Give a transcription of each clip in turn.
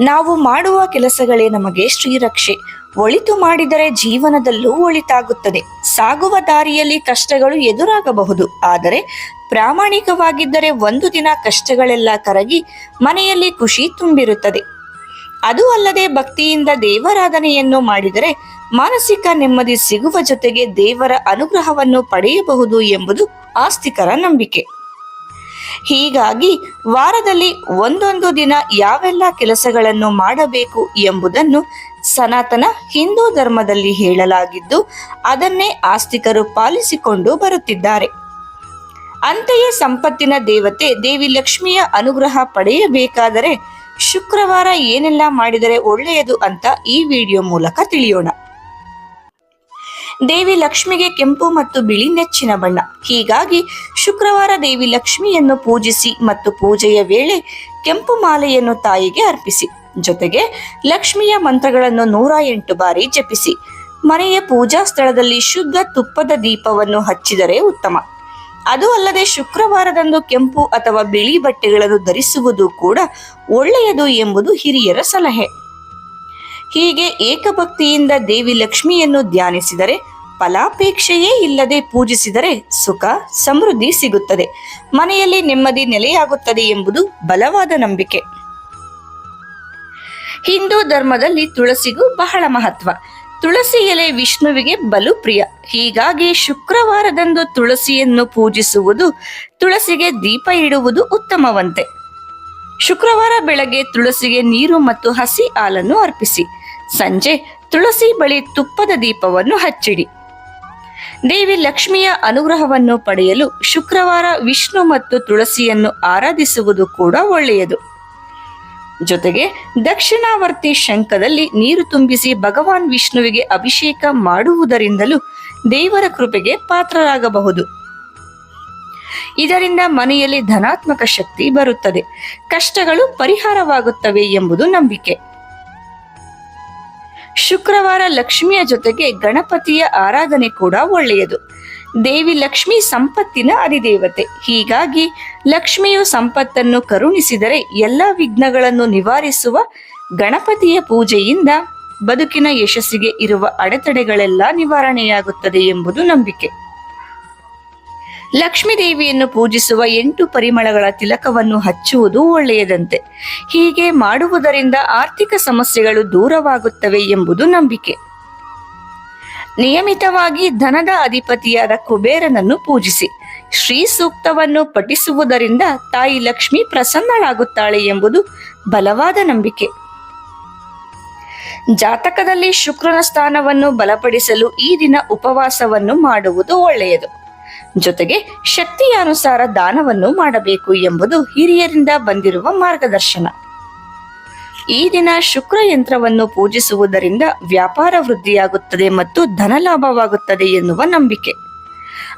ನಾವು ಮಾಡುವ ಕೆಲಸಗಳೇ ನಮಗೆ ಶ್ರೀರಕ್ಷೆ. ಒಳಿತು ಮಾಡಿದರೆ ಜೀವನದಲ್ಲೂ ಒಳಿತಾಗುತ್ತದೆ. ಸಾಗುವ ದಾರಿಯಲ್ಲಿ ಕಷ್ಟಗಳು ಎದುರಾಗಬಹುದು. ಆದರೆ ಪ್ರಾಮಾಣಿಕವಾಗಿದ್ದರೆ ಒಂದು ದಿನ ಕಷ್ಟಗಳೆಲ್ಲ ಕರಗಿ ಮನೆಯಲ್ಲಿ ಖುಷಿ ತುಂಬಿರುತ್ತದೆ. ಅದು ಅಲ್ಲದೆ ಭಕ್ತಿಯಿಂದ ದೇವರಾಧನೆಯನ್ನು ಮಾಡಿದರೆ ಮಾನಸಿಕ ನೆಮ್ಮದಿ ಸಿಗುವ ಜೊತೆಗೆ ದೇವರ ಅನುಗ್ರಹವನ್ನು ಪಡೆಯಬಹುದು ಎಂಬುದು ಆಸ್ತಿಕರ ನಂಬಿಕೆ. ಹೀಗಾಗಿ ವಾರದಲ್ಲಿ ಒಂದೊಂದು ದಿನ ಯಾವೆಲ್ಲ ಕೆಲಸಗಳನ್ನು ಮಾಡಬೇಕು ಎಂಬುದನ್ನು ಸನಾತನ ಹಿಂದೂ ಧರ್ಮದಲ್ಲಿ ಹೇಳಲಾಗಿದ್ದು, ಅದನ್ನೇ ಆಸ್ತಿಕರು ಪಾಲಿಸಿಕೊಂಡು ಬರುತ್ತಿದ್ದಾರೆ. ಅಂತೆಯೇ ಸಂಪತ್ತಿನ ದೇವತೆ ದೇವಿ ಲಕ್ಷ್ಮಿಯ ಅನುಗ್ರಹ ಪಡೆಯಬೇಕಾದರೆ ಶುಕ್ರವಾರ ಏನೆಲ್ಲ ಮಾಡಿದರೆ ಒಳ್ಳೆಯದು ಅಂತ ಈ ವಿಡಿಯೋ ಮೂಲಕ ತಿಳಿಯೋಣ. ದೇವಿ ಲಕ್ಷ್ಮಿಗೆ ಕೆಂಪು ಮತ್ತು ಬಿಳಿ ನೆಚ್ಚಿನ ಬಣ್ಣ. ಹೀಗಾಗಿ ಶುಕ್ರವಾರ ದೇವಿ ಲಕ್ಷ್ಮಿಯನ್ನು ಪೂಜಿಸಿ ಮತ್ತು ಪೂಜೆಯ ವೇಳೆ ಕೆಂಪು ಮಾಲೆಯನ್ನು ತಾಯಿಗೆ ಅರ್ಪಿಸಿ. ಜೊತೆಗೆ ಲಕ್ಷ್ಮಿಯ ಮಂತ್ರಗಳನ್ನು ನೂರ ಎಂಟು ಬಾರಿ ಜಪಿಸಿ. ಮನೆಯ ಪೂಜಾ ಸ್ಥಳದಲ್ಲಿ ಶುದ್ಧ ತುಪ್ಪದ ದೀಪವನ್ನು ಹಚ್ಚಿದರೆ ಉತ್ತಮ. ಅದು ಅಲ್ಲದೆ ಶುಕ್ರವಾರದಂದು ಕೆಂಪು ಅಥವಾ ಬಿಳಿ ಬಟ್ಟೆಗಳನ್ನು ಧರಿಸುವುದು ಕೂಡ ಒಳ್ಳೆಯದು ಎಂಬುದು ಹಿರಿಯರ ಸಲಹೆ. ಹೀಗೆ ಏಕಭಕ್ತಿಯಿಂದ ದೇವಿ ಲಕ್ಷ್ಮಿಯನ್ನು ಧ್ಯಾನಿಸಿದರೆ ಫಲಾಪೇಕ್ಷೆಯೇ ಇಲ್ಲದೆ ಪೂಜಿಸಿದರೆ ಸುಖ, ಸಮೃದ್ಧಿ ಸಿಗುತ್ತದೆ. ಮನೆಯಲ್ಲಿ ನೆಮ್ಮದಿ ನೆಲೆಯಾಗುತ್ತದೆ ಎಂಬುದು ಬಲವಾದ ನಂಬಿಕೆ. ಹಿಂದೂ ಧರ್ಮದಲ್ಲಿ ತುಳಸಿಗೂ ಬಹಳ ಮಹತ್ವ. ತುಳಸಿ ಎಲೆ ವಿಷ್ಣುವಿಗೆ ಬಲು ಪ್ರಿಯ. ಹೀಗಾಗಿ ಶುಕ್ರವಾರದಂದು ತುಳಸಿಯನ್ನು ಪೂಜಿಸುವುದು, ತುಳಸಿಗೆ ದೀಪ ಇಡುವುದು ಉತ್ತಮವಂತೆ. ಶುಕ್ರವಾರ ಬೆಳಗ್ಗೆ ತುಳಸಿಗೆ ನೀರು ಮತ್ತು ಹಸಿ ಹಾಲನ್ನು ಅರ್ಪಿಸಿ. ಸಂಜೆ ತುಳಸಿ ಬಳಿ ತುಪ್ಪದ ದೀಪವನ್ನು ಹಚ್ಚಿಡಿ. ದೇವಿ ಲಕ್ಷ್ಮಿಯ ಅನುಗ್ರಹವನ್ನು ಪಡೆಯಲು ಶುಕ್ರವಾರ ವಿಷ್ಣು ಮತ್ತು ತುಳಸಿಯನ್ನು ಆರಾಧಿಸುವುದು ಕೂಡ ಒಳ್ಳೆಯದು. ಜೊತೆಗೆ ದಕ್ಷಿಣಾವರ್ತಿ ಶಂಖದಲ್ಲಿ ನೀರು ತುಂಬಿಸಿ ಭಗವಾನ್ ವಿಷ್ಣುವಿಗೆ ಅಭಿಷೇಕ ಮಾಡುವುದರಿಂದಲೂ ದೇವರ ಕೃಪೆಗೆ ಪಾತ್ರರಾಗಬಹುದು. ಇದರಿಂದ ಮನೆಯಲ್ಲಿ ಧನಾತ್ಮಕ ಶಕ್ತಿ ಬರುತ್ತದೆ. ಕಷ್ಟಗಳು ಪರಿಹಾರವಾಗುತ್ತವೆ ಎಂಬುದು ನಂಬಿಕೆ. ಶುಕ್ರವಾರ ಲಕ್ಷ್ಮಿಯ ಜೊತೆಗೆ ಗಣಪತಿಯ ಆರಾಧನೆ ಕೂಡ ಒಳ್ಳೆಯದು. ದೇವಿ ಲಕ್ಷ್ಮಿ ಸಂಪತ್ತಿನ ಅಧಿದೇವತೆ. ಹೀಗಾಗಿ ಲಕ್ಷ್ಮಿಯು ಸಂಪತ್ತನ್ನು ಕರುಣಿಸಿದರೆ ಎಲ್ಲ ವಿಘ್ನಗಳನ್ನು ನಿವಾರಿಸುವ ಗಣಪತಿಯ ಪೂಜೆಯಿಂದ ಬದುಕಿನ ಯಶಸ್ಸಿಗೆ ಇರುವ ಅಡೆತಡೆಗಳೆಲ್ಲ ನಿವಾರಣೆಯಾಗುತ್ತದೆ ಎಂಬುದು ನಂಬಿಕೆ. ಲಕ್ಷ್ಮೀ ದೇವಿಯನ್ನು ಪೂಜಿಸುವ ಎಂಟು ಪರಿಮಳಗಳ ತಿಲಕವನ್ನು ಹಚ್ಚುವುದು ಒಳ್ಳೆಯದಂತೆ. ಹೀಗೆ ಮಾಡುವುದರಿಂದ ಆರ್ಥಿಕ ಸಮಸ್ಯೆಗಳು ದೂರವಾಗುತ್ತವೆ ಎಂಬುದು ನಂಬಿಕೆ. ನಿಯಮಿತವಾಗಿ ಧನದ ಅಧಿಪತಿಯಾದ ಕುಬೇರನನ್ನು ಪೂಜಿಸಿ. ಶ್ರೀ ಸೂಕ್ತವನ್ನು ಪಠಿಸುವುದರಿಂದ ತಾಯಿ ಲಕ್ಷ್ಮಿ ಪ್ರಸನ್ನಳಾಗುತ್ತಾಳೆ ಎಂಬುದು ಬಲವಾದ ನಂಬಿಕೆ. ಜಾತಕದಲ್ಲಿ ಶುಕ್ರನ ಸ್ಥಾನವನ್ನು ಬಲಪಡಿಸಲು ಈ ದಿನ ಉಪವಾಸವನ್ನು ಮಾಡುವುದು ಒಳ್ಳೆಯದು. ಜೊತೆಗೆ ಶಕ್ತಿಯಾನುಸಾರ ದಾನವನ್ನು ಮಾಡಬೇಕು ಎಂಬುದು ಹಿರಿಯರಿಂದ ಬಂದಿರುವ ಮಾರ್ಗದರ್ಶನ. ಈ ದಿನ ಶುಕ್ರ ಯಂತ್ರವನ್ನು ಪೂಜಿಸುವುದರಿಂದ ವ್ಯಾಪಾರ ವೃದ್ಧಿಯಾಗುತ್ತದೆ ಮತ್ತು ಧನಲಾಭವಾಗುತ್ತದೆ ಎನ್ನುವ ನಂಬಿಕೆ.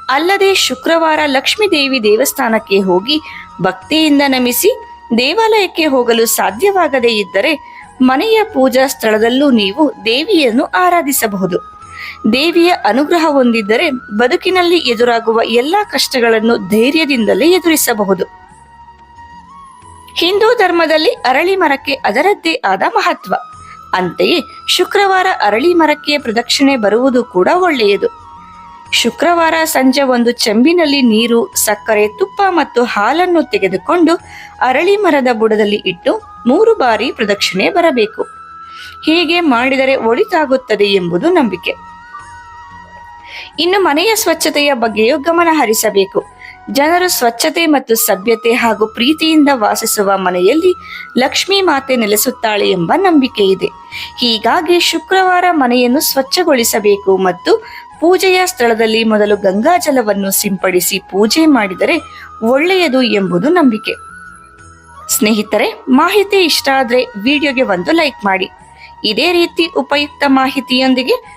ಅಲ್ಲದೆ ಶುಕ್ರವಾರ ಲಕ್ಷ್ಮೀ ದೇವಿ ದೇವಸ್ಥಾನಕ್ಕೆ ಹೋಗಿ ಭಕ್ತಿಯಿಂದ ನಮಿಸಿ ದೇವಾಲಯಕ್ಕೆ ಹೋಗಲು ಸಾಧ್ಯವಾಗದೇ ಇದ್ದರೆ ಮನೆಯ ಪೂಜಾ ಸ್ಥಳದಲ್ಲೂ ನೀವು ದೇವಿಯನ್ನು ಆರಾಧಿಸಬಹುದು. ದೇವಿಯ ಅನುಗ್ರಹ ಹೊಂದಿದ್ದರೆ ಬದುಕಿನಲ್ಲಿ ಎದುರಾಗುವ ಎಲ್ಲಾ ಕಷ್ಟಗಳನ್ನು ಧೈರ್ಯದಿಂದಲೇ ಎದುರಿಸಬಹುದು. ಹಿಂದೂ ಧರ್ಮದಲ್ಲಿ ಅರಳಿ ಮರಕ್ಕೆ ಅದರದ್ದೇ ಆದ ಮಹತ್ವ. ಅಂತೆಯೇ ಶುಕ್ರವಾರ ಅರಳಿ ಮರಕ್ಕೆ ಪ್ರದಕ್ಷಿಣೆ ಬರುವುದು ಕೂಡ ಒಳ್ಳೆಯದು. ಶುಕ್ರವಾರ ಸಂಜೆ ಒಂದು ಚೆಂಬಿನಲ್ಲಿ ನೀರು, ಸಕ್ಕರೆ, ತುಪ್ಪ ಮತ್ತು ಹಾಲನ್ನು ತೆಗೆದುಕೊಂಡು ಅರಳಿ ಮರದ ಬುಡದಲ್ಲಿ ಇಟ್ಟು ಮೂರು ಬಾರಿ ಪ್ರದಕ್ಷಿಣೆ ಬರಬೇಕು. ಹೀಗೆ ಮಾಡಿದರೆ ಒಳಿತಾಗುತ್ತದೆ ಎಂಬುದು ನಂಬಿಕೆ. ಇನ್ನು ಮನೆಯ ಸ್ವಚ್ಛತೆಯ ಬಗ್ಗೆಯೂ ಗಮನ ಹರಿಸಬೇಕು. ಜನರು ಸ್ವಚ್ಛತೆ ಮತ್ತು ಸಭ್ಯತೆ ಹಾಗೂ ಪ್ರೀತಿಯಿಂದ ವಾಸಿಸುವ ಮನೆಯಲ್ಲಿ ಲಕ್ಷ್ಮೀ ಮಾತೆ ನೆಲೆಸುತ್ತಾಳೆ ಎಂಬ ನಂಬಿಕೆ ಇದೆ. ಹೀಗಾಗಿ ಶುಕ್ರವಾರ ಮನೆಯನ್ನು ಸ್ವಚ್ಛಗೊಳಿಸಬೇಕು ಮತ್ತು ಪೂಜೆಯ ಸ್ಥಳದಲ್ಲಿ ಮೊದಲು ಗಂಗಾಜಲವನ್ನು ಸಿಂಪಡಿಸಿ ಪೂಜೆ ಮಾಡಿದರೆ ಒಳ್ಳೆಯದು ಎಂಬುದು ನಂಬಿಕೆ. ಸ್ನೇಹಿತರೆ, ಮಾಹಿತಿ ಇಷ್ಟ ಆದರೆ ವಿಡಿಯೋಗೆ ಒಂದು ಲೈಕ್ ಮಾಡಿ. ಇದೇ ರೀತಿ ಉಪಯುಕ್ತ ಮಾಹಿತಿಯೊಂದಿಗೆ